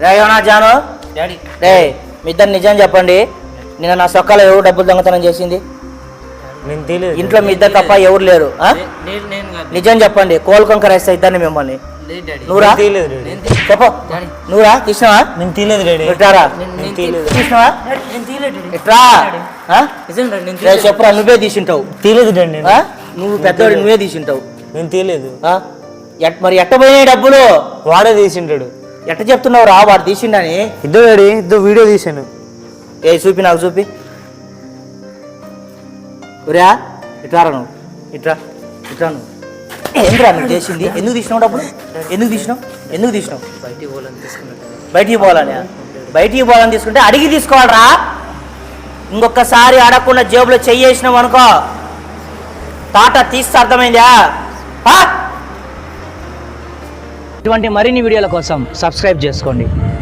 రేగనా Janu daddy. రే మీ ఇద్దరు నిజం చెప్పండి. నిన్న నా సొక్కలో ఎవరు డబ్బులు దొంగతనం చేసింది? నేను తెలియదు. ఇంట్లో మీ ఇద్దరు తప్ప ఎవరు లేరు ఆ? నే- నేను నేను కాదు. నిజం చెప్పండి కోలుకొంక రేస్తా ఇద్దరిని మిమ్మల్ని. లేదు డాడీ. నువ్వురా నేను తెలియదు డాడీ. నేను తీ- చెప్పు. డాడీ. నువ్వురా తీసినావా? నేను తెలియదు డాడీ. ఇట్రారా? నేను నేను నేను తెలియదు. తీసినావా? డాడీ, నేను తీయలేదు డాడీ. ఇట్రా? ఆ? నిజం డాడీ నేను రే తీయలేదు. చెప్పురా నువ్వే తీసింటావు. తెలియదు డాడీ నేను. ఆ? నువ్వు పెద్దోడి నువ్వే తీసింటావు. నేను తెలియదు. ఆ? ఎట్ మరి ఎట్ట పోయినాయి డబ్బులు? వాడే తీసింటాడు. ఎట్ట చెప్తున్నావు రా వాడు తీసిండని? ఇద్దరు డాడీ ఇద్దరు వీడియో తీసాను. ఏ చూపి నాకు చూపి. ఒరా ఇట్రారా నువ్వు. ఇట్రా ఇట్రా నువ్వు. ఎందుకురా నువ్వు చేసింది? ఎందుకు తీసినావు డబ్బులు? ఎందుకు తీసినావు? ఎందుకు తీసినావు? బయటికి పోవాలని తీసుకున్నాను. బయటికి పోవాలని బయటికి పోవాలని తీసుకుంటే అడిగి తీసుకోవాలరా. ఇంకొకసారి అడగకుండా జేబులో చెయ్యేసినావు అనుకో. తాట తీస్తే అర్థమైందా? ఆ? ఇటువంటి మరిన్ని వీడియోల కోసం సబ్స్క్రైబ్ చేసుకోండి.